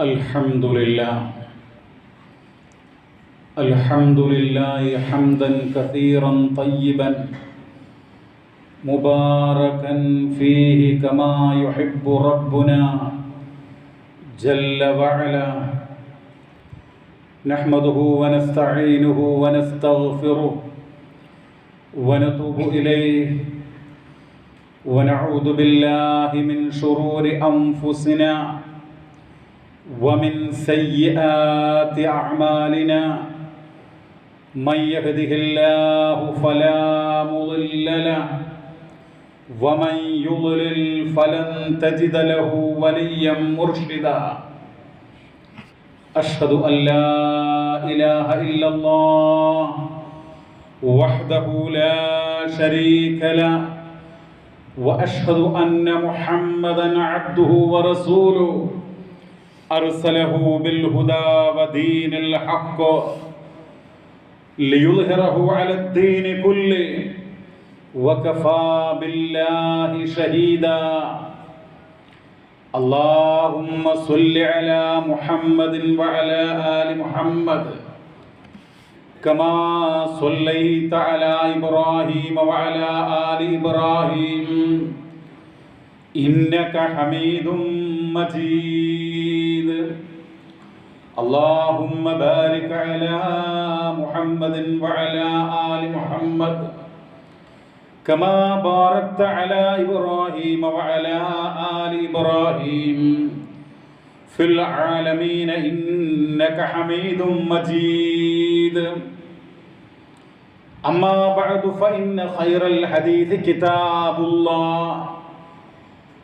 الحمد لله الحمد لله حمدا كثيرا طيبا مباركا فيه كما يحب ربنا جل وعلا. نحمده ونستعينه ونستغفره ونتوب إليه. ونعوذ بالله من شرور أنفسنا ومن سيئات أعمالنا من يهده الله فلا مضل له ومن يضلل فلن تجد له وليا مرشدا. أشهد أن لا إله إلا الله وحده لا شريك له وأشهد أن محمدا عبده ورسوله. أرسله بالهدى ودين الحق ليظهره على الدين كله وكفى بالله شهيدا. اللهم صل على محمد وعلى آل محمد كما صليت على إبراهيم وعلى آل إبراهيم. إنك حميد مجيد. اللهم بارك على محمد وعلى آل محمد. كما باركت على إبراهيم وعلى آل إبراهيم. في العالمين إنك حميد مجيد. أما بعد فإن خير الحديث كتاب الله.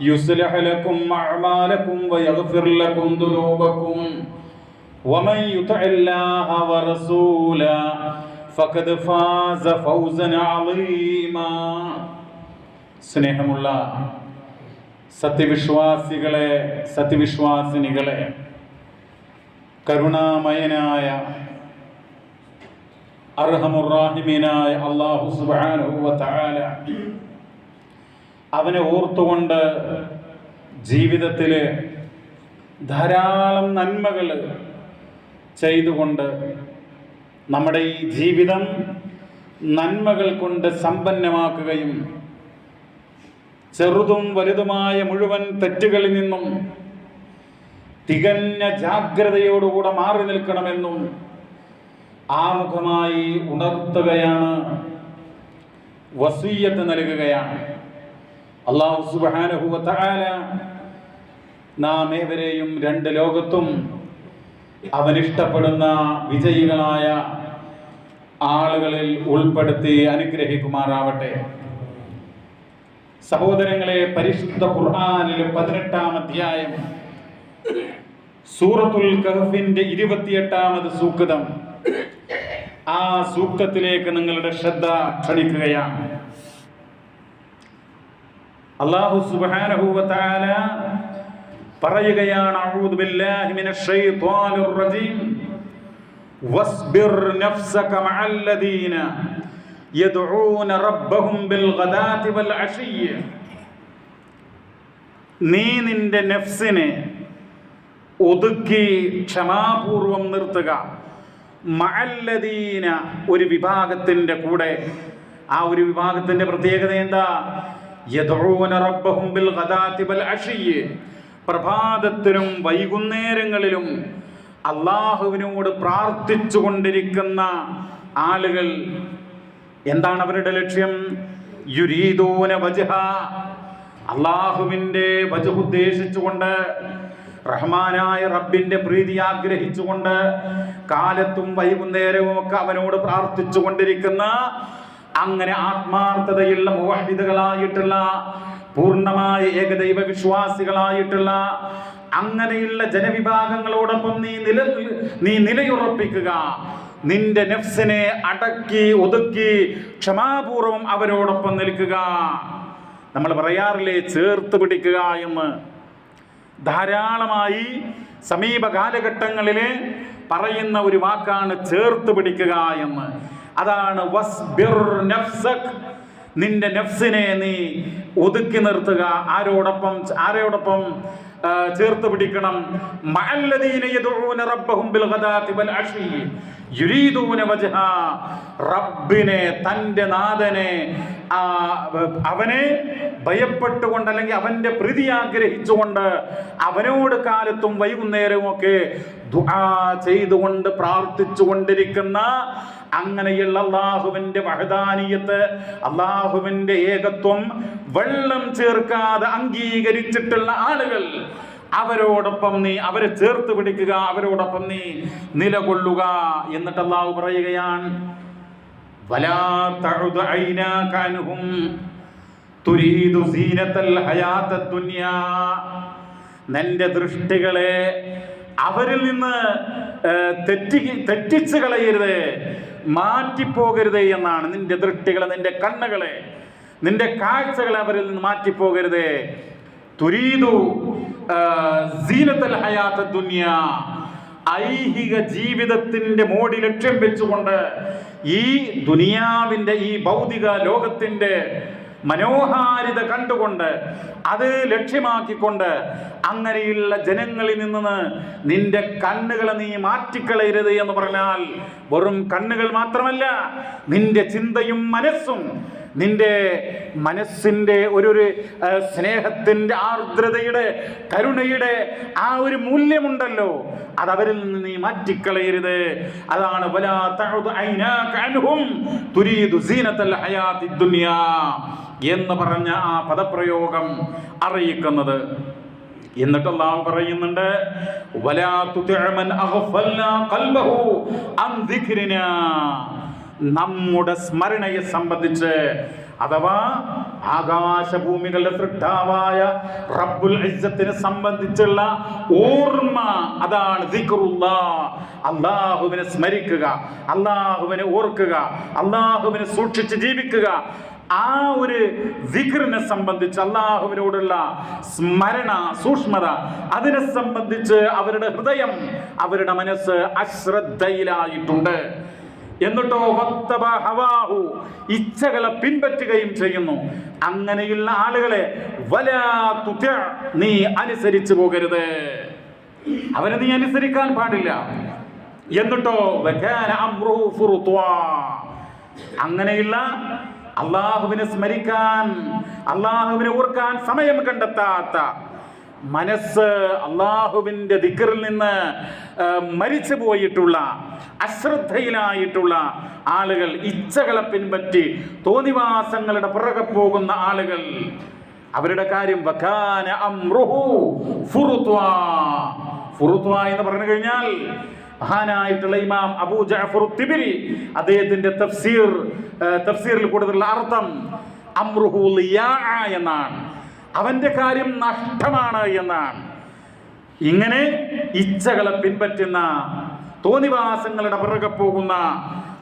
يصلح لكم أعمالكم ويغفر لكم ذنوبكم ومن يطع الله ورسوله ഫഖദ് ഫാസ ഫൗസൻ അളീമ സ്നേഹമുള്ള സത്യവിശ്വാസികളെ സത്യവിശ്വാസിനികളെ കരുണാമയനായ അർഹമുറാഹിമീനായ അള്ളാഹു സുബ്ഹാനഹു വ തആല അവനെ ഓർത്തുകൊണ്ട് ജീവിതത്തിൽ ധാരാളം നന്മകൾ ചെയ്തുകൊണ്ട് നമ്മുടെ ഈ ജീവിതം നന്മകൾ കൊണ്ട് സമ്പന്നമാക്കുകയും ചെറുതും വലുതുമായ മുഴുവൻ തെറ്റുകളിൽ നിന്നും തികഞ്ഞ ജാഗ്രതയോടുകൂടെ മാറി നിൽക്കണമെന്നും ആമുഖമായി ഉണർത്തുകയാണ് വസീയത്ത് നൽകുകയാണ്. അള്ളാഹു സുബാനഹുല നാം ഏവരെയും രണ്ട് ലോകത്തും അവനിഷ്ടപ്പെടുന്ന വിജയികളായ ആളുകളിൽ ഉൾപ്പെടുത്തി അനുഗ്രഹിക്കുമാറാവട്ടെ. സഹോദരങ്ങളെ പരിശുദ്ധ ഖുർആാനിലെ പതിനെട്ടാം അധ്യായം സൂറത്തുൽ കഹഫിന്റെ ഇരുപത്തിയെട്ടാമത് സൂക്തം. ആ സൂക്തത്തിലേക്ക് നിങ്ങളുടെ ശ്രദ്ധ ക്ഷണിക്കുകയാണ്. അള്ളാഹു സുബാനഹൂവത്താല പറയുകയാണ് അഊദു ബില്ലാഹി മിനശ് ശൈത്വാനിർ റജീം. വസ്ബിർ നഫ്സക മഅല്ലദീന ലദീന യദ്ഊന റബ്ബഹും ബിൽ ഗദാതി വൽ അശിയ്യ നീ നിന്റെ നഫ്സിനെ ഒതുക്കി ക്ഷമാപൂർവം നിർത്തുക. മഅല്ലദീന ഒരു വിഭാഗത്തിന്റെ കൂടെ. ആ ഒരു വിഭാഗത്തിന്റെ പ്രത്യേകത എന്താ? പ്രഭാതത്തിലും വൈകുന്നേരങ്ങളിലും അള്ളാഹുവിനോട് പ്രാർത്ഥിച്ചു കൊണ്ടിരിക്കുന്ന ആളുകൾ എന്താണ് അവരുടെ ലക്ഷ്യം? യുരീദൂന വജഹ. അള്ളാഹുവിന്റെ വജഹ് ഉദ്ദേശിച്ചുകൊണ്ട് റഹ്മാനായ റബ്ബിന്റെ പ്രീതി ആഗ്രഹിച്ചുകൊണ്ട് കാലത്തും വൈകുന്നേരവും ഒക്കെ അവനോട് പ്രാർത്ഥിച്ചു കൊണ്ടിരിക്കുന്ന അങ്ങനെ ആത്മാർത്ഥതയുള്ള മുവഹിദുകളായിട്ടുള്ള പൂർണമായ ഏകദൈവ വിശ്വാസികളായിട്ടുള്ള അങ്ങനെയുള്ള ജനവിഭാഗങ്ങളോടൊപ്പം നീ നില നീ നിലയുറപ്പിക്കുക. നിന്റെ നെഫ്സിനെ അടക്കി ഒതുക്കി ക്ഷമാപൂർവം അവരോടൊപ്പം നിൽക്കുക. നമ്മൾ പറയാറില്ലേ ചേർത്ത് പിടിക്കുക എന്ന്. ധാരാളമായി സമീപ കാലഘട്ടങ്ങളിൽ പറയുന്ന ഒരു വാക്കാണ് ചേർത്ത് പിടിക്കുക എന്ന്. അതാണ് നിന്റെ നഫ്സിനെ നീ ഒതുക്കി നിർത്തുക. ആരോടൊപ്പം ആരോടൊപ്പം ചേർത്ത് പിടിക്കണം? റബ്ബിനെ തന്റെ നാഥനെ അവനെ ഭയപ്പെട്ടുകൊണ്ട് അല്ലെങ്കിൽ അവന്റെ പ്രീതി ആഗ്രഹിച്ചുകൊണ്ട് അവനോട് കാലത്തും വൈകുന്നേരവും ഒക്കെ ചെയ്തുകൊണ്ട് പ്രാർത്ഥിച്ചു കൊണ്ടിരിക്കുന്ന അങ്ങനെയുള്ള അള്ളാഹുവിന്റെ മഹദാനീയത്ത് അള്ളാഹുവിന്റെ ഏകത്വം വെള്ളം ചേർക്കാതെ അംഗീകരിച്ചിട്ടുള്ള ആളുകൾ അവരോടൊപ്പം നീ അവരെ ചേർത്ത് പിടിക്കുക അവരോടൊപ്പം നീ നിലകൊള്ളുക എന്നിട്ട് അള്ളാഹു പറയുകയാണ് നിന്റെ ദൃഷ്ടികളെ അവരിൽ നിന്ന് തെറ്റി തെറ്റിച്ചു കളയരുത്. മാറ്റിപ്പോകരുത് എന്നാണ് നിന്റെ ദൃഷ്ടികളെ നിന്റെ കണ്ണുകളെ നിന്റെ കാഴ്ചകളെ അവരിൽ നിന്ന് മാറ്റിപ്പോകരുത്. തുരീതു ഐഹിക ജീവിതത്തിന്റെ മോടി ലക്ഷ്യം വെച്ചുകൊണ്ട് ഈ ദുനിയാവിന്റെ ഈ ഭൗതിക ലോകത്തിന്റെ മനോഹാരിത കണ്ടുകൊണ്ട് അത് ലക്ഷ്യമാക്കിക്കൊണ്ട് അങ്ങനെയുള്ള ജനങ്ങളിൽ നിന്ന് നിന്റെ കണ്ണുകളെ നീ മാറ്റിക്കളയരുത് എന്ന് പറഞ്ഞാൽ വെറും കണ്ണുകൾ മാത്രമല്ല നിന്റെ ചിന്തയും മനസ്സും നിന്റെ മനസ്സിന്റെ ഒരു ഒരു സ്നേഹത്തിന്റെ ആർദ്രതയുടെ കരുണയുടെ ആ ഒരു മൂല്യമുണ്ടല്ലോ. അത് അവരിൽ നിന്ന് നീ മാറ്റിക്കളയരുത്. അതാണ് തുരീദു സീനത്തൽ ഹയാത്തി ദുനിയാ. എന്ന് പറഞ്ഞ ആ പദപ്രയോഗം അറിയിക്കുന്നത്. എന്നിട്ട് അള്ളാഹു പറയുന്നുണ്ട് നമ്മുടെ സ്മരണയെ സംബന്ധിച്ച് അഥവാ ആകാശഭൂമികളുടെ സൃഷ്ടാവായ റബ്ബുൽ ഇസ്സത്തിനെ സംബന്ധിച്ചുള്ള ഓർമ്മ അതാണ് അള്ളാഹുവിനെ സ്മരിക്കുക അള്ളാഹുവിനെ ഓർക്കുക അള്ളാഹുവിനെ സൂക്ഷിച്ച് ജീവിക്കുക. ആ ഒരു ദിക്റിനെ സംബന്ധിച്ച് അള്ളാഹുവിനോടുള്ള സ്മരണ സൂക്ഷ്മത അതിനെ സംബന്ധിച്ച് അവരുടെ ഹൃദയം അവരുടെ മനസ്സ് അശ്രദ്ധയിലായിട്ടുണ്ട്. എന്നിട്ടോ ഹവാഹു ഇച്ഛകളെ പിൻപറ്റുകയും ചെയ്യുന്നു. അങ്ങനെയുള്ള ആളുകളെ നീ അനുസരിച്ചു പോകരുത്. അവരെ നീ അനുസരിക്കാൻ പാടില്ല. എന്നിട്ടോ. അങ്ങനെയുള്ള അള്ളാഹുവിനെ സ്മരിക്കാൻ അള്ളാഹുവിനെ ഓർക്കാൻ സമയം കണ്ടെത്താത്ത മനസ്സ് അള്ളാഹുവിന്റെ ദിക്കറിൽ നിന്ന് മരിച്ചു പോയിട്ടുള്ള അശ്രദ്ധയിലായിട്ടുള്ള ആളുകൾ ഇച്ഛകളെ പിൻപറ്റി തോന്നിവാസങ്ങളുടെ പുറകെ പോകുന്ന ആളുകൾ അവരുടെ കാര്യം വക്കാന അംറുഹു ഫുറുത്വാ. ഫുറുത്വാ എന്ന് പറഞ്ഞു കഴിഞ്ഞാൽ മഹാനായിട്ടുള്ള ഇമാം അബൂ ജഅഫർ തിബിരി അദ്ദേഹത്തിന്റെ തഫ്സീർ തഫ്സീറിൽ കൂടുതലുള്ള അർത്ഥം എന്നാണ്. അവന്റെ കാര്യം നഷ്ടമാണ് എന്നാണ്. ഇങ്ങനെ ഇച്ഛകളെ പിൻപറ്റുന്ന തോന്നിവാസങ്ങളുടെ പിറകെ പോകുന്ന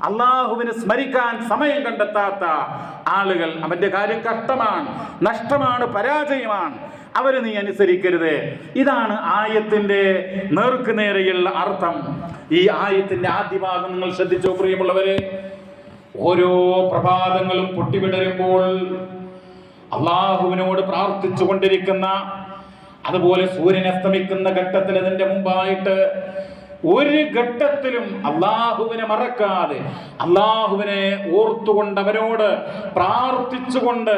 അള്ളാഹുവിനെ സ്മരിക്കാൻ സമയം കണ്ടെത്താത്ത ആളുകൾ അവന്റെ കാര്യം കഷ്ടമാണ് നഷ്ടമാണ് പരാജയമാണ്. അവരെ നീ അനുസരിക്കരുത്. ഇതാണ് ആയത്തിന്റെ നേർക്ക് നേരെയുള്ള അർത്ഥം. ഈ ആയത്തിന്റെ ആദ്യ ഭാഗം നിങ്ങൾ ശ്രദ്ധിച്ചോ പ്രിയമുള്ളവരെ? ഓരോ പ്രഭാതങ്ങളും പൊട്ടിവിടരുമ്പോൾ അള്ളാഹുവിനോട് പ്രാർത്ഥിച്ചു കൊണ്ടിരിക്കുന്ന അതുപോലെ സൂര്യൻ അസ്തമിക്കുന്ന ഘട്ടത്തിൽ അതിന്റെ മുമ്പായിട്ട് ഒരു ഘട്ടത്തിലും അള്ളാഹുവിനെ മറക്കാതെ അള്ളാഹുവിനെ ഓർത്തുകൊണ്ട് അവനോട് പ്രാർത്ഥിച്ചുകൊണ്ട്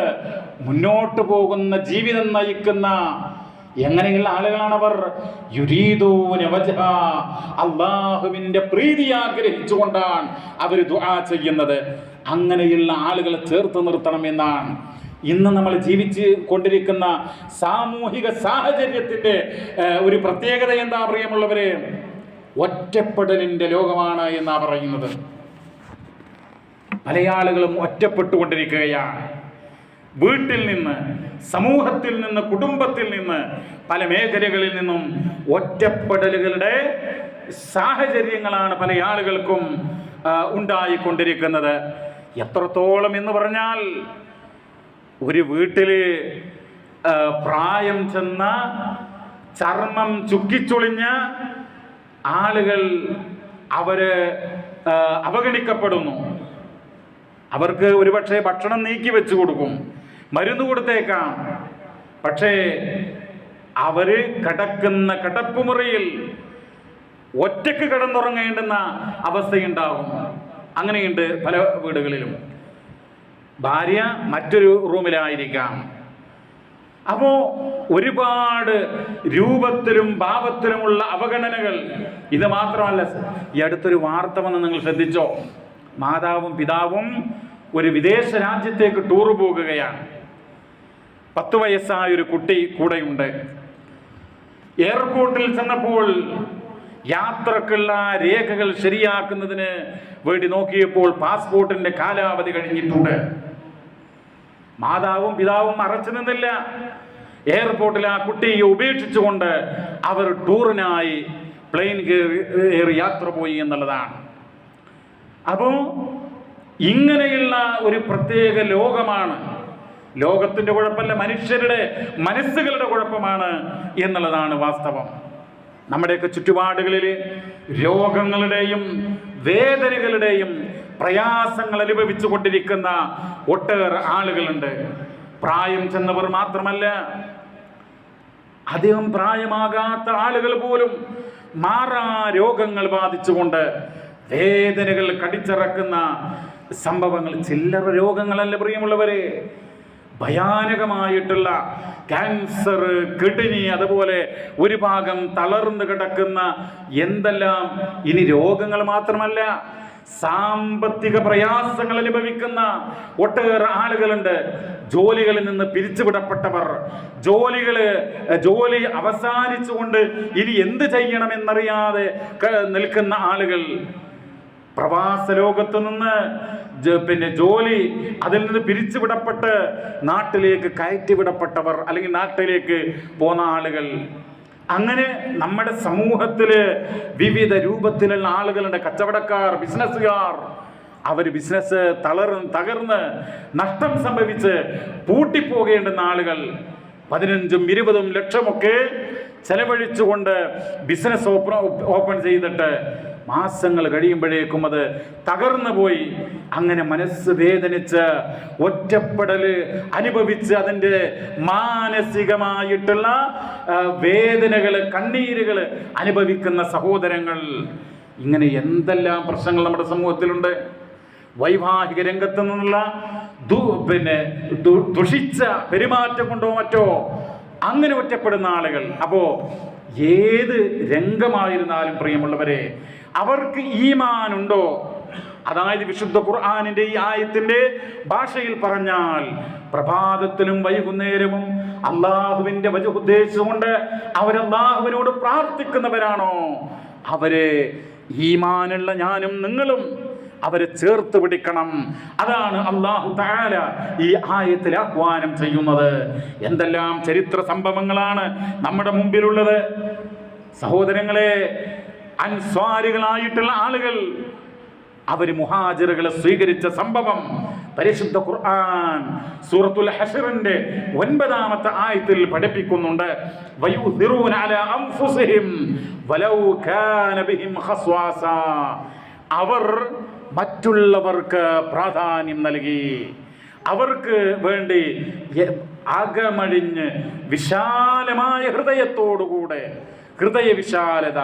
മുന്നോട്ട് പോകുന്ന ജീവിതം നയിക്കുന്ന എങ്ങനെയുള്ള ആളുകളാണ് അവർ അള്ളാഹുവിന്റെ പ്രീതി ആഗ്രഹിച്ചുകൊണ്ടാണ് അവർ ദുആ ചെയ്യുന്നത്. അങ്ങനെയുള്ള ആളുകളെ ചേർത്ത് നിർത്തണം എന്നാണ്. ഇന്ന് നമ്മൾ ജീവിച്ച് കൊണ്ടിരിക്കുന്ന സാമൂഹിക സാഹചര്യത്തിന്റെ ഒരു പ്രത്യേകത എന്താ പ്രിയമുള്ളവരെ? ഒറ്റപ്പെടലിന്റെ ലോകമാണ് എന്നാ പറയുന്നത്. ആളുകളും ഒറ്റപ്പെട്ടുകൊണ്ടിരിക്കുകയാണ് വീട്ടിൽ നിന്ന് സമൂഹത്തിൽ നിന്ന് കുടുംബത്തിൽ നിന്ന് പല മേഖലകളിൽ നിന്നും ഒറ്റപ്പെടലുകളുടെ സാഹചര്യങ്ങളാണ് പല ആളുകൾക്കും ഉണ്ടായിക്കൊണ്ടിരിക്കുന്നത്. എത്രത്തോളം എന്ന് പറഞ്ഞാൽ ഒരു വീട്ടിൽ പ്രായം ചെന്ന ചർമ്മം ചുക്കിച്ചുളിഞ്ഞ ആളുകൾ അവർ അവഗണിക്കപ്പെടുന്നു. അവർക്ക് ഒരുപക്ഷെ ഭക്ഷണം നീക്കി വെച്ചു കൊടുക്കും മരുന്ന് കൊടുത്തേക്കാം. പക്ഷേ അവർ കിടക്കുന്ന കിടപ്പുമുറിയിൽ ഒറ്റയ്ക്ക് കിടന്നുറങ്ങേണ്ടുന്ന അവസ്ഥയുണ്ടാകും. അങ്ങനെയുണ്ട് പല വീടുകളിലും. ഭാര്യ മറ്റൊരു റൂമിലായിരിക്കാം. അപ്പോ ഒരുപാട് രൂപത്തിലും ഭാവത്തിലുമുള്ള അവഗണനകൾ. ഇത് മാത്രമല്ല ഈ അടുത്തൊരു വാർത്ത വന്ന് നിങ്ങൾ ശ്രദ്ധിച്ചോ? മാതാവും പിതാവും ഒരു വിദേശ രാജ്യത്തേക്ക് ടൂർ പോകുകയാണ്. പത്ത് വയസ്സായ ഒരു കുട്ടി കൂടെയുണ്ട്. എയർപോർട്ടിൽ ചെന്നപ്പോൾ യാത്രക്കുള്ള രേഖകൾ ശരിയാക്കുന്നതിന് വേണ്ടി നോക്കിയപ്പോൾ പാസ്പോർട്ടിന്റെ കാലാവധി കഴിഞ്ഞിട്ടുണ്ട്. മാതാവും പിതാവും മറച്ചു നിന്നില്ല. എയർപോർട്ടിൽ ആ കുട്ടിയെ ഉപേക്ഷിച്ചുകൊണ്ട് അവർ ടൂറിനായി പ്ലെയിൻ കയറി യാത്ര പോയി എന്നുള്ളതാണ്. അപ്പോൾ ഇങ്ങനെയുള്ള ഒരു പ്രത്യേക ലോകമാണ്. ലോകത്തിന്റെ കുഴപ്പമല്ല മനുഷ്യരുടെ മനസ്സുകളുടെ കുഴപ്പമാണ് എന്നുള്ളതാണ് വാസ്തവം. നമ്മുടെയൊക്കെ ചുറ്റുപാടുകളിൽ രോഗങ്ങളുടെയും വേദനകളുടെയും പ്രയാസങ്ങൾ അനുഭവിച്ചു കൊണ്ടിരിക്കുന്ന ഒട്ടേറെ ആളുകളുണ്ട്. പ്രായം ചെന്നവർ മാത്രമല്ല അധികം പ്രായമാകാത്ത ആളുകൾ പോലും മാറാ രോഗങ്ങൾ ബാധിച്ചുകൊണ്ട് വേദനകൾ കടിച്ചിറക്കുന്ന സംഭവങ്ങൾ ചില്ലറ രോഗങ്ങളല്ല പ്രിയമുള്ളവരെ. ഭയാനകമായിട്ടുള്ള ക്യാൻസർ കിഡ്നി അതുപോലെ ഒരു ഭാഗം തളർന്നു കിടക്കുന്ന എന്തെല്ലാം ഇനി രോഗങ്ങൾ മാത്രമല്ല സാമ്പത്തിക പ്രയാസങ്ങൾ അനുഭവിക്കുന്ന ഒട്ടേറെ ആളുകളുണ്ട്. ജോലികളിൽ നിന്ന് പിരിച്ചുവിടപ്പെട്ടവർ. ജോലികൾ ജോലി അവസാനിച്ചുകൊണ്ട് ഇനി എന്ത് ചെയ്യണമെന്നറിയാതെ നിൽക്കുന്ന ആളുകൾ. പ്രവാസ ലോകത്തു നിന്ന് പിന്നെ ജോലി അതിൽ നിന്ന് പിരിച്ചുവിടപ്പെട്ട് നാട്ടിലേക്ക് കയറ്റിവിടപ്പെട്ടവർ അല്ലെങ്കിൽ നാട്ടിലേക്ക് പോന്ന ആളുകൾ. അങ്ങനെ നമ്മുടെ സമൂഹത്തിൽ വിവിധ രൂപത്തിലുള്ള ആളുകളുടെ കച്ചവടക്കാർ ബിസിനസ്സുകാർ അവർ ബിസിനസ് തളർന്ന് തകർന്ന് നഷ്ടം സംഭവിച്ച് പൂട്ടിപ്പോകേണ്ടുന്ന ആളുകൾ പതിനഞ്ചും ഇരുപതും ലക്ഷമൊക്കെ ചെലവഴിച്ചുകൊണ്ട് ബിസിനസ് ഓപ്പൺ ഓപ്പൺ ചെയ്തിട്ട് മാസങ്ങൾ കഴിയുമ്പോഴേക്കും അത് തകർന്നു പോയി. അങ്ങനെ മനസ്സ് വേദനിച്ച് ഒറ്റപ്പെടൽ അനുഭവിച്ച് അതിന്റെ മാനസികമായിട്ടുള്ള വേദനകൾ കണ്ണീരുകൾ അനുഭവിക്കുന്ന സഹോദരങ്ങൾ. ഇങ്ങനെ എന്തെല്ലാം പ്രശ്നങ്ങൾ നമ്മുടെ സമൂഹത്തിലുണ്ട്? വൈവാഹിക രംഗത്ത് നിന്നുള്ള ദു- പിന്നെ ദുഷിച്ച പെരുമാറ്റം കൊണ്ടോ മറ്റോ അങ്ങനെ ഒറ്റപ്പെടുന്ന ആളുകൾ. അപ്പോൾ ഏത് രംഗമായിരുന്നാലും പ്രിയമുള്ളവരെ അവർക്ക് ഈമാൻ ഉണ്ടോ അതായത് വിശുദ്ധ ഖുർആാനിന്റെ ഈ ആയത്തിന്റെ ഭാഷയിൽ പറഞ്ഞാൽ പ്രഭാതത്തിലും വൈകുന്നേരവും അള്ളാഹുവിന്റെ വജ ഉദ്ദേശിച്ചുകൊണ്ട് അവരല്ലാഹുവിനോട് പ്രാർത്ഥിക്കുന്നവരാണോ? അവരെ ഈമാനുള്ള ഞാനും നിങ്ങളും അവരെ ചേർത്ത് പിടിക്കണം. അതാണ് അള്ളാഹു താല ഈ ആയത്തിൽ ആഹ്വാനം ചെയ്യുന്നത്. എന്തെല്ലാം ചരിത്ര സംഭവങ്ങളാണ് നമ്മുടെ മുമ്പിലുള്ളത്? സഹോദരങ്ങളെ അൻസ്വാരികളായിട്ടുള്ള ആളുകൾ. അവർ മുഹാജിറുകളെ സ്വീകരിച്ച സംഭവം. പരിശുദ്ധ ഖുർആൻ സൂറത്തുൽ ഹഷറിന്റെ ഒൻപതാമത്തെ ആയത്തിൽ പഠിപ്പിക്കുന്നുണ്ട്. അൻഫുസിഹിം വലൗ കാന ബിഹിം ഖസ്വാസ. അവർ മറ്റുള്ളവർക്ക് പ്രാധാന്യം നൽകി. അവർക്ക് വേണ്ടി അകമഴിഞ്ഞ് വിശാലമായ ഹൃദയത്തോടുകൂടെ ഹൃദയ വിശാലത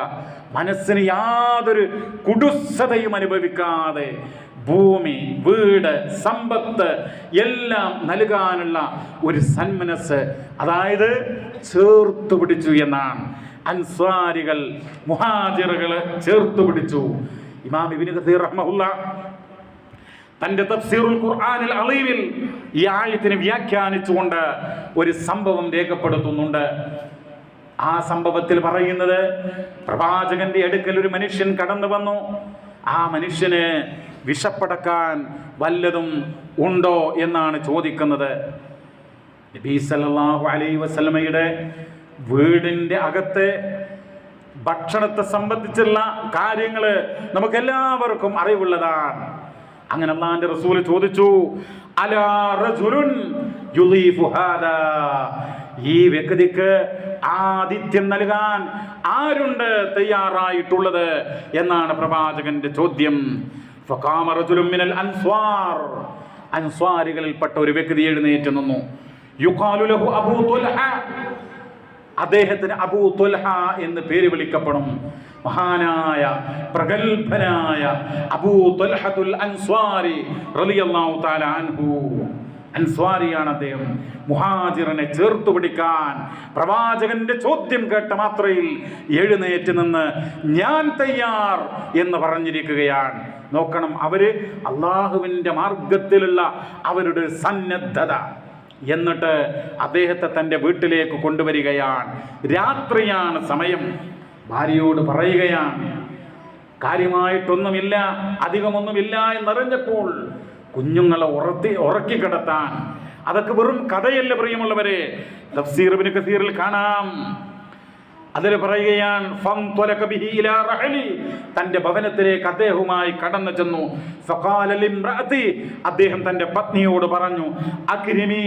മനസ്സിന് യാതൊരു കുടുസതയും അനുഭവിക്കാതെ ഭൂമി വീട് സമ്പത്ത് എല്ലാം നൽകാനുള്ള ഒരു സന്മനസ് അതായത് ചേർത്തു പിടിച്ചു എന്നാണ്. അൻസ്വാരികൾ മുഹാജിറുകൾ ചേർത്തു പിടിച്ചു. ഇമാം ഇബ്നു ഖസീർ റഹ്മഹുല്ല തന്റെ തഫ്സീറുൽ ഖുർആനിൽ അളീവിൽ ഈ ആയത്തിനെ വ്യാഖ്യാനിച്ചുകൊണ്ട് ഒരു സംഭവം രേഖപ്പെടുത്തുന്നുണ്ട്. ആ സംഭവത്തിൽ പറയുന്നത് പ്രവാചകന്റെ അടുക്കൽ ഒരു മനുഷ്യൻ കടന്നു വന്നു. ആ മനുഷ്യന് വിഷപ്പടക്കാൻ വല്ലതും ഉണ്ടോ എന്നാണ് ചോദിക്കുന്നത്. നബി സല്ലല്ലാഹു അലൈഹി വസല്ലമയുടെ വീടിന്റെ അകത്തെ ഭക്ഷണത്തെ സംബന്ധിച്ചുള്ള കാര്യങ്ങൾ നമുക്ക് എല്ലാവർക്കും അറിവുള്ളതാണ്. അങ്ങനെ അള്ളാന്റെ റസൂൽ ചോദിച്ചു അലാ ഈ വ്യക്തിക്ക് ആതിഥ്യം നൽകാൻ ആരുണ്ട് തയ്യാറായിട്ടുള്ളത് എന്നാണ് പ്രവാചകന്റെ ചോദ്യം. അൻസ്വാരികളിൽപ്പെട്ട ഒരു വ്യക്തി എഴുന്നേറ്റ് നിന്നു. യുഖാലു ലഹു അബൂ തുൽഹ. അദ്ദേഹത്തിന് അബൂ തുൽഹ എന്ന് പേര് വിളിക്കപ്പെടും. മഹാനായ പ്രഗത്ഭനായ അബൂ തുൽഹത്തുൽ അൻസ്വാരി റളിയല്ലാഹു തആല അൻഹു. അൻസ്വാരിയാണ് അദ്ദേഹം. മുഹാജിറിനെ ചേർത്തു പിടിക്കാൻ. പ്രവാചകന്റെ ചോദ്യം കേട്ട മാത്രയിൽ എഴുന്നേറ്റ് നിന്ന് ഞാൻ തയ്യാർ എന്ന് പറഞ്ഞിരിക്കുകയാണ്. നോക്കണം അവർ അള്ളാഹുവിന്റെ മാർഗത്തിലുള്ള അവരുടെ സന്നദ്ധത എന്നിട്ട് അദ്ദേഹത്തെ തന്റെ വീട്ടിലേക്ക് കൊണ്ടുവരികയാണ്. രാത്രിയാണ് സമയം. ഭാര്യയോട് പറയുകയാണ് കാര്യമായിട്ടൊന്നുമില്ല അധികമൊന്നുമില്ല എന്നറിഞ്ഞപ്പോൾ കുഞ്ഞുങ്ങളെ ഉറത്തി ഉറക്കി കിടത്താൻ അതൊക്കെ വെറും കഥയല്ല പ്രിയമുള്ളവരെ? തഫ്സീർ ഇബ്നു കസീറിൽ കാണാം. അതിൽ പറയുകയാണ് റഹലി. തന്റെ ഭവനത്തിലേക്ക് അദ്ദേഹവുമായി കടന്നു ചെന്നു. അദ്ദേഹം തന്റെ പത്നിയോട് പറഞ്ഞു അക്രിമി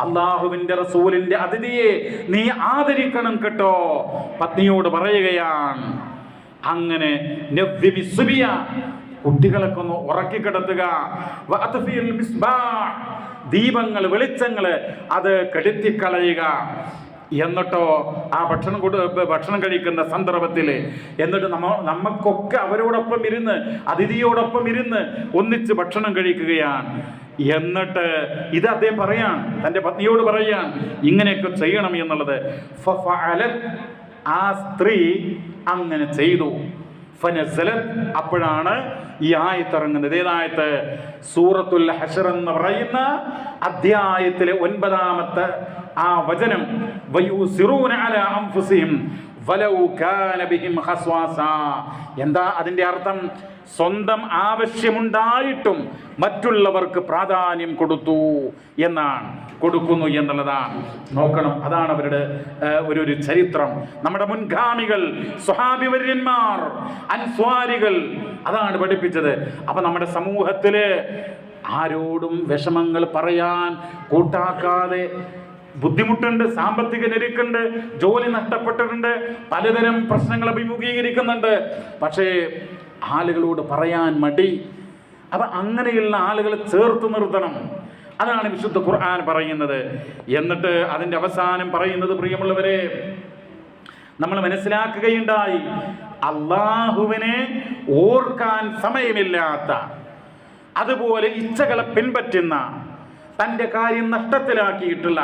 അള്ളാഹുവിന്റെ റസൂലിന്റെ അതിഥിയെ നീ ആദരിക്കണം കേട്ടോ. പത്നിയോട് പറയുകയാണ് അങ്ങനെ. കുട്ടികളൊക്കെ ഒന്ന് ഉറക്കി കിടത്തുക വഅത്ഫിൽ മിസ്ബാഹ്. ദീപങ്ങൾ വെളിച്ചങ്ങൾ അത് കെടുത്തിക്കളയുക എന്നിട്ടോ ആ ഭക്ഷണം കൊടു ഭക്ഷണം കഴിക്കുന്ന സന്ദർഭത്തിൽ എന്നിട്ട് നമ്മ നമുക്കൊക്കെ അവരോടൊപ്പം ഇരുന്ന് അതിഥിയോടൊപ്പം ഇരുന്ന് ഒന്നിച്ച് ഭക്ഷണം കഴിക്കുകയാണ് എന്നിട്ട് ഇത് അദ്ദേഹം പറയാൻ തന്റെ പത്നിയോട് പറയാൻ ഇങ്ങനെയൊക്കെ ചെയ്യണം എന്നുള്ളത്. ആ സ്ത്രീ അങ്ങനെ ചെയ്തു. അപ്പോഴാണ് ഈ ആയത്തിറങ്ങുന്നത്. ഏതായത്ത് സൂറത്തുൽ ഹഷർ എന്ന് പറയുന്ന അധ്യായത്തിലെ ഒൻപതാമത്തെ ആ വചനം. എന്താ അതിന്റെ അർത്ഥം? സ്വന്തം ആവശ്യമുണ്ടായിട്ടും മറ്റുള്ളവർക്ക് പ്രാധാന്യം കൊടുത്തു എന്നാണ്. കൊടുക്കുന്നു എന്നുള്ളതാണ്. നോക്കണം. അതാണ് അവരുടെ ഒരു ഒരു ചരിത്രം. നമ്മുടെ മുൻഗാമികൾ സ്വഹാഭിവര്യന്മാർ അൻസ്വാരികൾ അതാണ് പഠിപ്പിച്ചത്. അപ്പൊ നമ്മുടെ സമൂഹത്തിൽ ആരോടും വിഷമങ്ങൾ പറയാൻ കൂട്ടാക്കാതെ ബുദ്ധിമുട്ടുണ്ട് സാമ്പത്തിക ഞെരുക്കുണ്ട് ജോലി നഷ്ടപ്പെട്ടിട്ടുണ്ട് പലതരം പ്രശ്നങ്ങൾ അഭിമുഖീകരിക്കുന്നുണ്ട്. പക്ഷേ ആളുകളോട് പറയാൻ മടി. അപ്പൊ അങ്ങനെയുള്ള ആളുകളെ ചേർത്ത് നിർത്തണം. അതാണ് വിശുദ്ധ ഖുർആൻ പറയുന്നത്. എന്നിട്ട് അതിന്റെ അവസാനം പറയുന്നത് പ്രിയമുള്ളവരെ നമ്മൾ മനസ്സിലാക്കുകയുണ്ടായി അള്ളാഹുവിനെ ഓർക്കാൻ സമയമില്ലാത്ത അതുപോലെ ഇച്ഛകളെ പിൻപറ്റുന്ന തന്റെ കാര്യം നഷ്ടത്തിലാക്കിയിട്ടുള്ള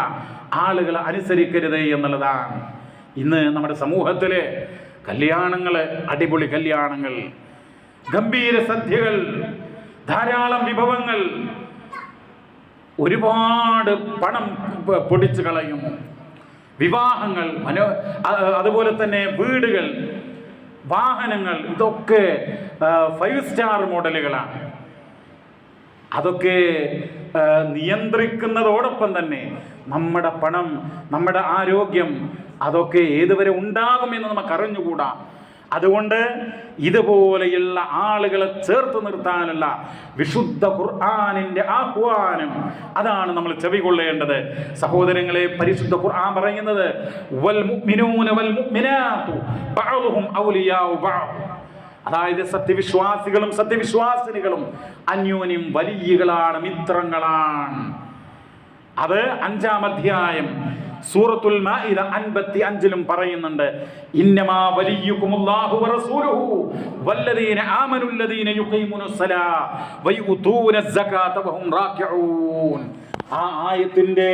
ആളുകളെ അനുസരിക്കരുത് എന്നുള്ളതാണ്. ഇന്ന് നമ്മുടെ സമൂഹത്തിലെ കല്യാണങ്ങൾ അടിപൊളി കല്യാണങ്ങൾ ഗംഭീര സദ്യകൾ ധാരാളം വിഭവങ്ങൾ ഒരുപാട് പണം പൊടിച്ചു കളയും. വിവാഹങ്ങൾ മനോ അതുപോലെ തന്നെ വീടുകൾ വാഹനങ്ങൾ ഇതൊക്കെ ഫൈവ് സ്റ്റാർ മോഡലുകളാണ്. അതൊക്കെ നിയന്ത്രിക്കുന്നതോടൊപ്പം തന്നെ നമ്മുടെ പണം നമ്മുടെ ആരോഗ്യം അതൊക്കെ ഏതുവരെ ഉണ്ടാകുമെന്ന് നമുക്ക് അറിഞ്ഞുകൂടാ. അതുകൊണ്ട് ഇതുപോലെയുള്ള ആളുകളെ ചേർത്ത് നിർത്താനുള്ള വിശുദ്ധ ഖുർആാനിന്റെ ആഹ്വാനം അതാണ് നമ്മൾ ചെവികൊള്ളേണ്ടത്. സഹോദരങ്ങളെ പരിശുദ്ധ ഖുർആൻ പറയുന്നത് വൽ മുഅ്മിനൂന വൽ മുഅ്മിനാത്തു ഔലിയാഉ അതായത് സത്യവിശ്വാസികളും സത്യവിശ്വാസിനികളും അന്യോന്യം വലിയകളാണ് മിത്രങ്ങളാണ്. അത് അഞ്ചാം അധ്യായം സൂറത്തുൽ മാഇദ അൻപത്തി അഞ്ചിലും പറയുന്നുണ്ട് ഇന്നമാ വലിയുകുമുല്ലാഹു വറസൂലുഹു വല്ലദീന ആമനുല്ലദീന യുഖീമുനസ്സലാ വയുതൂന സകാത വഹും റാക്കിഊൻ ആ ആയത്തിന്റെ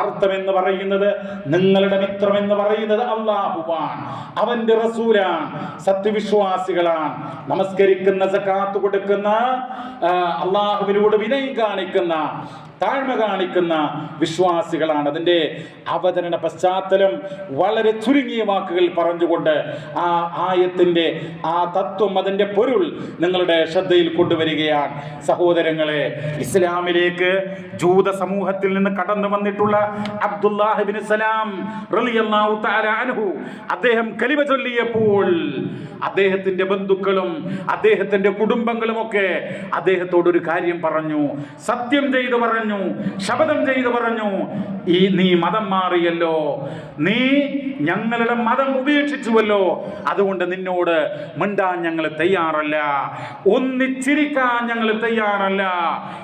അർത്ഥം എന്ന് പറയുന്നത് നിങ്ങളുടെ മിത്രം എന്ന് പറയുന്നത് അല്ലാഹുവാണ്. അവന്റെ റസൂലാണ് സത്യവിശ്വാസികളാണ്. നമസ്കരിക്കുന്ന സക്കാത്ത് കൊടുക്കുന്ന അള്ളാഹുവിനോട് വിനയം കാണിക്കുന്ന താഴ്മ കാണിക്കുന്ന വിശ്വാസികളാണ്. അതിന്റെ അവതരണ പശ്ചാത്തലം വളരെ ചുരുങ്ങിയ വാക്കുകൾ പറഞ്ഞുകൊണ്ട് ആ ആയത്തിന്റെ ആ തത്വം അതിന്റെ പൊരുൾ നിങ്ങളുടെ ശ്രദ്ധയിൽ കൊണ്ടുവരികയാണ്. സഹോദരങ്ങളെ ഇസ്ലാമിലേക്ക് ജൂത സമൂഹത്തിൽ നിന്ന് കടന്നു വന്നിട്ടുള്ള അബ്ദുല്ലാഹിബിൻ സലാം അദ്ദേഹം കലിമ ചൊല്ലിയപ്പോൾ അദ്ദേഹത്തിന്റെ ബന്ധുക്കളും അദ്ദേഹത്തിന്റെ കുടുംബങ്ങളും ഒക്കെ അദ്ദേഹത്തോട് ഒരു കാര്യം പറഞ്ഞു. സത്യം ചെയ്തു പറഞ്ഞു ശപഥം ചെയ്തു പറഞ്ഞു ഈ നീ മതം മാറിയല്ലോ. നീ ഞങ്ങളുടെ മതം ഉപേക്ഷിച്ചുവല്ലോ. അതുകൊണ്ട് നിന്നോട് മിണ്ടാൻ ഞങ്ങൾ തയ്യാറല്ല. ഒന്നിച്ചിരിക്കാൻ ഞങ്ങൾ തയ്യാറല്ല.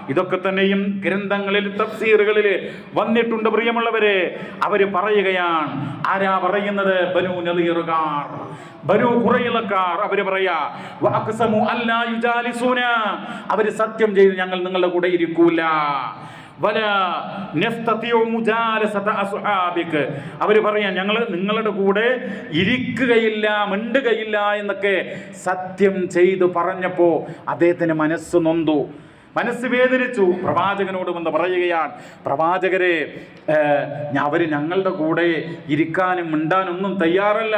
ഇതൊക്കെ തന്നെയും ഗ്രന്ഥങ്ങളിൽ തഫ്സീറുകളിൽ വന്നിട്ടുണ്ട് പ്രിയമുള്ളവരെ. അവർ പറയുകയാണ് ആരാ പറയുന്നത്? ബനു നദീറുകാർ. ബനു ഖുറൈലക്കാർ അവർ പറയാ അവർ സത്യം ചെയ്ത് ഞങ്ങൾ നിങ്ങളുടെ കൂടെ ഇരിക്കൂല. അവർ പറയാ ഞങ്ങൾ നിങ്ങളുടെ കൂടെ ഇരിക്കുകയില്ല മിണ്ടുകയില്ല എന്നൊക്കെ സത്യം ചെയ്തു പറഞ്ഞപ്പോ അദ്ദേഹത്തിന് മനസ്സ് നൊന്തു. മനസ്സ് വേദനിച്ചു. പ്രവാചകനോട് വന്ന് പറയുകയാണ് പ്രവാചകരെ അവർ ഞങ്ങളുടെ കൂടെ ഇരിക്കാനും മിണ്ടാനൊന്നും തയ്യാറല്ല.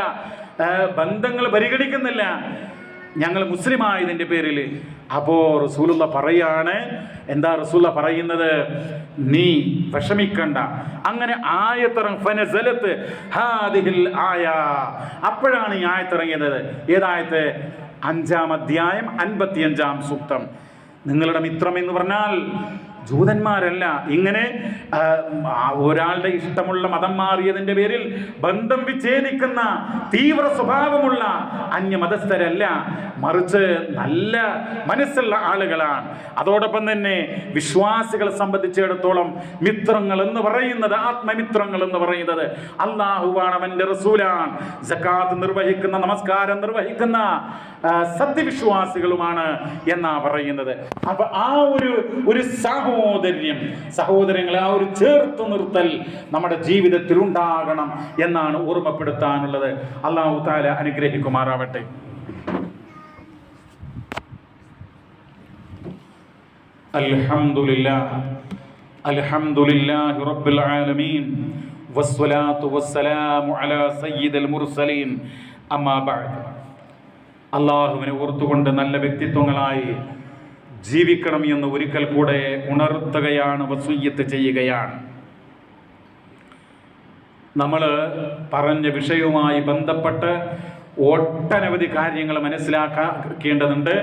ബന്ധങ്ങൾ പരിഗണിക്കുന്നില്ല. ഞങ്ങൾ മുസ്ലിം ആയതിന്റെ പേരിൽ. അപ്പോൾ റസൂലുള്ള പറയാണ് എന്താ റസൂല പറയുന്നത്? നീ വിഷമിക്കണ്ട. അങ്ങനെ ആയത്തിറങ്ങത്ത് ആയ. അപ്പോഴാണ് ഈ ആയത്തിറങ്ങിയത്. ഏതായത്ത് അഞ്ചാം അധ്യായം അൻപത്തിയഞ്ചാം സൂക്തം. നിങ്ങളുടെ മിത്രം എന്ന് പറഞ്ഞാൽ ജൂതന്മാരല്ല. ഇങ്ങനെ ഒരാളുടെ ഇഷ്ടമുള്ള മതം മാറിയതിന്റെ പേരിൽ ബന്ധം വിച്ഛേദിക്കുന്ന തീവ്ര സ്വഭാവമുള്ള അന്യ മതസ്ഥരല്ല മറിച്ച് നല്ല മനസ്സുള്ള ആളുകളാണ്. അതോടൊപ്പം തന്നെ വിശ്വാസികളെ സംബന്ധിച്ചിടത്തോളം മിത്രങ്ങൾ എന്ന് പറയുന്നത് ആത്മമിത്രങ്ങൾ എന്ന് പറയുന്നത് അള്ളാഹുവാണ് അവന്റെ റസൂലാണ്. ജക്കാത്ത് നിർവഹിക്കുന്ന നമസ്കാരം നിർവഹിക്കുന്ന സത്യവിശ്വാസികളുമാണ് എന്നാ പറയുന്നത്. അപ്പൊ ആ ഒരു ഒരു സഹോദര്യം സഹോദരങ്ങളെ ആ ഒരു ചേർത്ത് നിർത്തൽ നമ്മുടെ ജീവിതത്തിൽ ഉണ്ടാകണം എന്നാണ് ഓർമ്മപ്പെടുത്താനുള്ളത് അള്ളാഹു താല അനുഗ്രഹിക്കുമാറാവട്ടെ الحمد لله الحمد لله رب العالمين والصلاة والسلام على سيد المرسلين أما بعد അള്ളാഹുവിനെ ഓർത്തുകൊണ്ട് നല്ല വ്യക്തിത്വങ്ങളായി ജീവിക്കണം എന്ന് ഒരിക്കൽ കൂടെ ഉണർത്തുകയാണ് വസൂയ്യത്ത് ചെയ്യുകയാണ്. നമ്മൾ പറഞ്ഞ വിഷയവുമായി ബന്ധപ്പെട്ട് ഒട്ടനവധി കാര്യങ്ങൾ മനസ്സിലാക്കേണ്ടതുണ്ട്.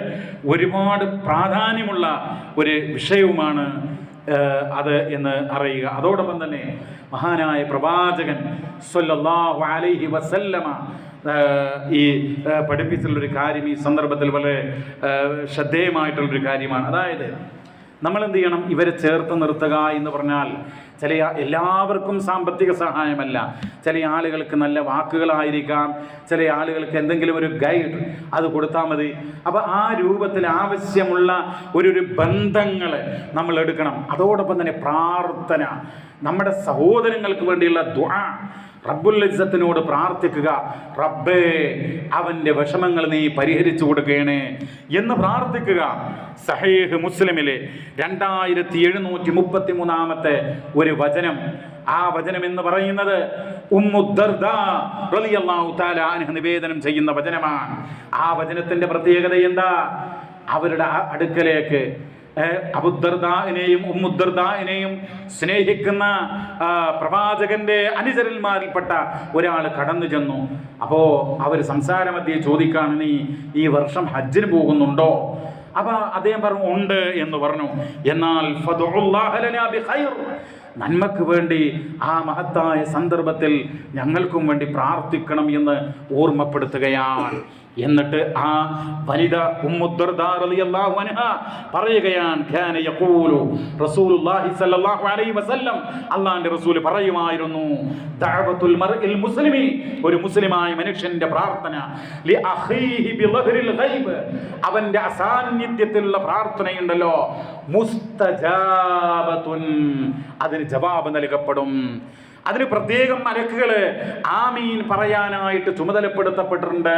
ഒരുപാട് പ്രാധാന്യമുള്ള ഒരു വിഷയവുമാണ് അത് എന്ന് അറിയുക. അതോടൊപ്പം തന്നെ മഹാനായ പ്രവാചകൻ സ്വല്ലല്ലാഹു അലൈഹി വസല്ലമ ഈ പഠിപ്പിച്ചിട്ടുള്ളൊരു കാര്യം ഈ സന്ദർഭത്തിൽ വളരെ ശ്രദ്ധേയമായിട്ടുള്ളൊരു കാര്യമാണ്. അതായത് നമ്മൾ എന്ത് ചെയ്യണം? ഇവരെ ചേർത്ത് നിർത്തുക എന്ന് പറഞ്ഞാൽ ചില എല്ലാവർക്കും സാമ്പത്തിക സഹായമല്ല. ചില ആളുകൾക്ക് നല്ല വാക്കുകളായിരിക്കാം. ചില ആളുകൾക്ക് എന്തെങ്കിലും ഒരു ഗൈഡ് അത് കൊടുത്താൽ മതി. അപ്പോൾ ആ രൂപത്തിൽ ആവശ്യമുള്ള ഒരു ഒരു ബന്ധങ്ങൾ നമ്മൾ എടുക്കണം. അതോടൊപ്പം തന്നെ പ്രാർത്ഥന. നമ്മുടെ സഹോദരങ്ങൾക്ക് വേണ്ടിയുള്ള ദ്വാ റബ്ബുൽ ഇസ്സത്തിനോട് പ്രാർത്ഥിക്കുക. റബ്ബേ അവന്റെ വിഷമങ്ങൾ നീ പരിഹരിച്ചു കൊടുക്കണേ എന്ന് പ്രാർത്ഥിക്കുക. സഹേഹ് മുസ്ലിമിലെ രണ്ടായിരത്തി എഴുന്നൂറ്റി മുപ്പത്തി മൂന്നാമത്തെ ഒരു വചനം. ആ വചനം എന്ന് പറയുന്നത് നിവേദനം ചെയ്യുന്ന വചനമാണ്. ആ വചനത്തിന്റെ പ്രത്യേകത എന്താ? അവരുടെ അടുക്കലേക്ക് അബുദർദാനെയും ഉമ്മുദർദാനെയും സ്നേഹിക്കുന്ന പ്രവാചകന്റെ അനുചരന്മാരിൽപ്പെട്ട ഒരാൾ കടന്നു ചെന്നു. അപ്പോ അവർ സംസാരമധ്യേ ചോദിക്കാണ് നീ ഈ വർഷം ഹജ്ജിന് പോകുന്നുണ്ടോ? അപ്പൊ അദ്ദേഹം പറഞ്ഞു ഉണ്ട് എന്ന് പറഞ്ഞു. എന്നാൽ. നന്മക്ക് വേണ്ടി ആ മഹത്തായ സന്ദർഭത്തിൽ ഞങ്ങൾക്കും വേണ്ടി പ്രാർത്ഥിക്കണം എന്ന് ഓർമ്മപ്പെടുത്തുകയാണ്. എന്നിട്ട് ആ വനിത പറയുകയാണ് അള്ളാന്റെ റസൂൽ പറയുമായിരുന്നു മുസ്ലിമി ഒരു മുസ്ലിമായ മനുഷ്യന്റെ പ്രാർത്ഥന അവന്റെ അസാന്നിധ്യത്തിലുള്ള പ്രാർത്ഥനയുണ്ടല്ലോ അതിന് ജവാബ് നൽകപ്പെടും. അതിന് പ്രത്യേകം മലക്കുകൾ ആമീൻ പറയാനായിട്ട് ചുമതലപ്പെടുത്തപ്പെട്ടിട്ടുണ്ട്.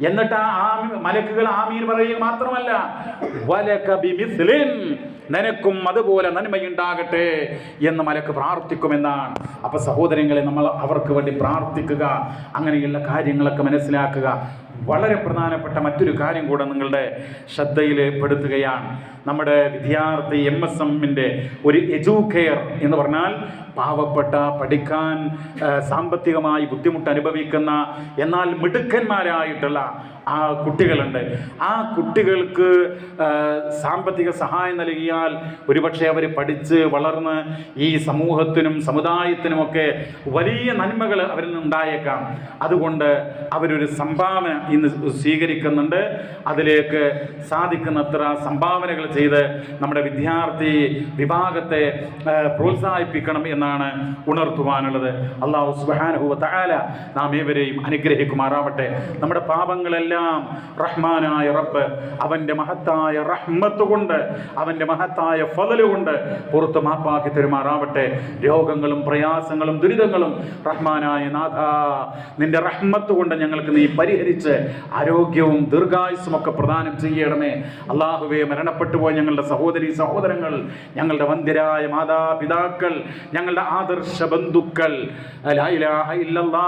എന്നിട്ട് ആ മലക്കുകൾ ആമീൻ പറയുക മാത്രമല്ല. നിനക്കും അതുപോലെ നന്മയുണ്ടാകട്ടെ എന്ന് മലക്ക് പ്രാർത്ഥിക്കുമെന്നാണ് അപ്പൊ സഹോദരങ്ങളെ നമ്മൾ അവർക്ക് വേണ്ടി പ്രാർത്ഥിക്കുക അങ്ങനെയുള്ള കാര്യങ്ങളൊക്കെ മനസ്സിലാക്കുക വളരെ പ്രധാനപ്പെട്ട മറ്റൊരു കാര്യം കൂടെ നിങ്ങളുടെ ശ്രദ്ധയിൽ പെടുത്തുകയാണ് നമ്മുടെ വിദ്യാർത്ഥി എം എസ് എമ്മിന്റെ ഒരു എജുകെയർ എന്ന് പറഞ്ഞാൽ പാവപ്പെട്ട പഠിക്കാൻ സാമ്പത്തികമായി ബുദ്ധിമുട്ട് അനുഭവിക്കുന്ന എന്നാൽ മിടുക്കന്മാരായിട്ടുള്ള ആ കുട്ടികളുണ്ട്. ആ കുട്ടികൾക്ക് സാമ്പത്തിക സഹായം നൽകിയാൽ ഒരുപക്ഷെ അവർ പഠിച്ച് വളർന്ന് ഈ സമൂഹത്തിനും സമുദായത്തിനുമൊക്കെ വലിയ നന്മകൾ അവരിൽ നിന്നുണ്ടായേക്കാം. അതുകൊണ്ട് അവരൊരു സംഭാവന ഇന്ന് സ്വീകരിക്കുന്നുണ്ട്. അതിലേക്ക് സാധിക്കുന്നത്ര സംഭാവനകൾ ചെയ്ത് നമ്മുടെ വിദ്യാർത്ഥി വിഭാഗത്തെ പ്രോത്സാഹിപ്പിക്കണം പ്രോത്സാഹിപ്പിക്കണം എന്നാണ് ഉണർത്തുവാനുള്ളത്. അള്ളാഹു സുബാനഹു തആല നാം ഏവരെയും അനുഗ്രഹിക്കുമാറാവട്ടെ. നമ്മുടെ പാപങ്ങളെല്ലാം റഹ്മാനായ റബ്ബ് അവന്റെ മഹത്തായ റഹ്മത്ത് കൊണ്ട് അവന്റെ മഹത്തായ ഫതൽ കൊണ്ട് പുറത്ത് മാപ്പാക്കി തരുമാറാവട്ടെ. രോഗങ്ങളും പ്രയാസങ്ങളും ദുരിതങ്ങളും റഹ്മാനായ നാഥ നിന്റെ റഹ്മത്ത് കൊണ്ട് ഞങ്ങൾക്ക് നീ പരിഹരിച്ച് ആരോഗ്യവും ദീർഘായുസ്സും ഒക്കെ പ്രദാനം ചെയ്യണമേ. അള്ളാഹുവെ മരണപ്പെട്ടു പോയ ഞങ്ങളുടെ സഹോദരി സഹോദരങ്ങൾ ഞങ്ങളുടെ വന്ധ്യരായ മാതാപിതാക്കൾ ഞങ്ങളുടെ ആദർശ ബന്ധുക്കൾ ലാ ഇലാഹ ഇല്ലല്ലാ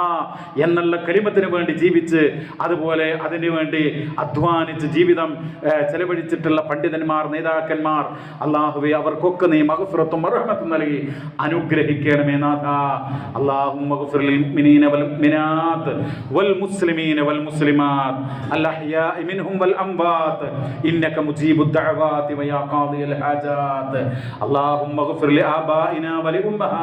എന്നുള്ള കലിമത്തിന് വേണ്ടി ജീവിച്ച് അതുപോലെ അതിനു വേണ്ടി അധ്വാനിച്ച് ജീവിതം ഏഹ്, ചെലവഴിച്ചിട്ടുള്ള പണ്ഡിതന്മാർ നേതാക്കന്മാർ അള്ളാഹുവെ അവർക്കൊക്കെ നീ മഹഫിറത്തും മറഹമത്തും നൽകി അനുഗ്രഹിക്കണമേ നാഥ അള്ളാഹു المؤمنين والمؤمنات والمسلمين والمسلمات الأحياء منهم والأموات إنك مجيب الدعوات ويا قاضي الحاجات اللهم اغفر لآبائنا ولأمهاتنا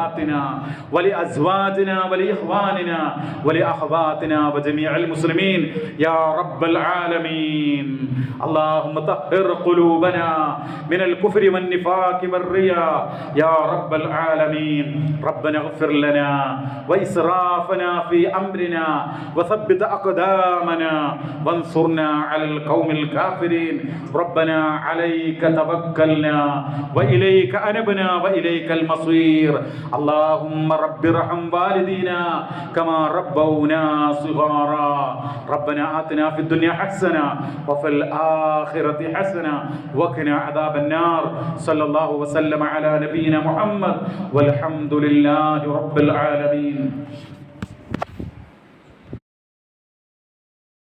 ولأزواجنا ولإخواننا ولأخواتنا وجميع المسلمين. يا رب العالمين. اللهم طهر قلوبنا من الكفر والنفاق والرياء. يا رب العالمين. ربنا اغفر لنا وإسرافنا في أمرنا وثبت أقدامنا وانصرنا على القوم الكافرين. ربنا عليك توكلنا وإليك أنبنا وإليك المصير. اللهم رب ارحم والدينا كما ربونا صغارا. ربنا آتنا في الدنيا حسنة وفي الآخرة حسنة وقنا عذاب النار. صلى الله وسلم على نبينا محمد والحمد لله رب العالمين.